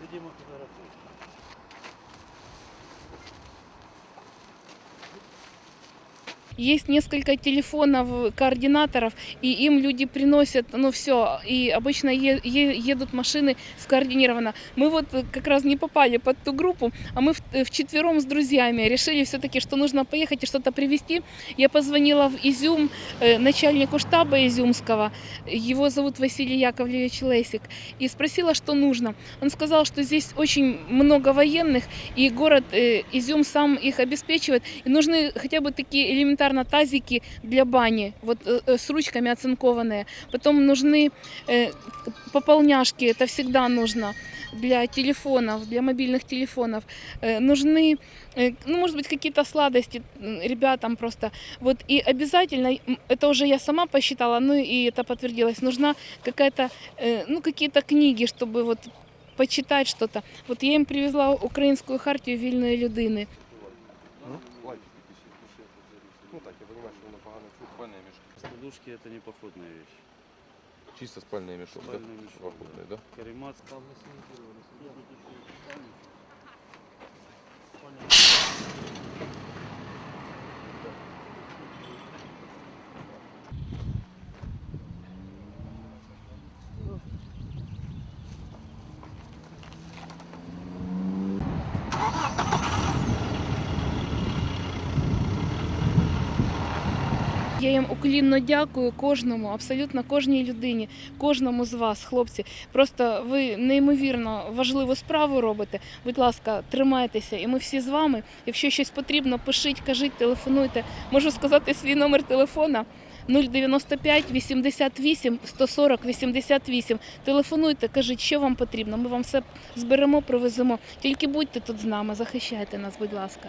Підіймо фотографію. Есть несколько телефонов координаторов, и им люди приносят, ну все, и обычно е- е- едут машины скоординированно. Мы вот как раз не попали под ту группу, а мы в- э, вчетвером с друзьями решили все-таки, что нужно поехать и что-то привезти. Я позвонила в Изюм э, начальнику штаба Изюмского, его зовут Василий Яковлевич Лесик, и спросила, что нужно. Он сказал, что здесь очень много военных, и город э, Изюм сам их обеспечивает, и нужны хотя бы такие элементарно тазики для бани, вот э, э, с ручками оцинкованные. Потом нужны э, пополняшки, это всегда нужно для телефонов, для мобильных телефонов. Э, нужны, э, ну, может быть, какие-то сладости м, ребятам просто. Вот и обязательно, м, это уже я сама посчитала, ну и это подтвердилось, нужна какая-то, э, ну, какие-то книги, чтобы вот почитать что-то. Вот я им привезла українську хартію вільної людини. ну так, я понимаю, что воно погано чуть. Спальные мешки. Подушки это не походная вещь. Чисто спальный мешок, да? мешок, Походный, да? Каремат Я їм уклінно дякую кожному, абсолютно кожній людині, кожному з вас, хлопці. Просто ви неймовірно важливу справу робите. Будь ласка, тримайтеся, і ми всі з вами. Якщо щось потрібно, пишіть, кажіть, телефонуйте. Можу сказати свій номер телефона. 095 88 140 88. Телефонуйте, кажіть, що вам потрібно. Ми вам все зберемо, привеземо. Тільки будьте тут з нами, захищайте нас, будь ласка.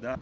Да.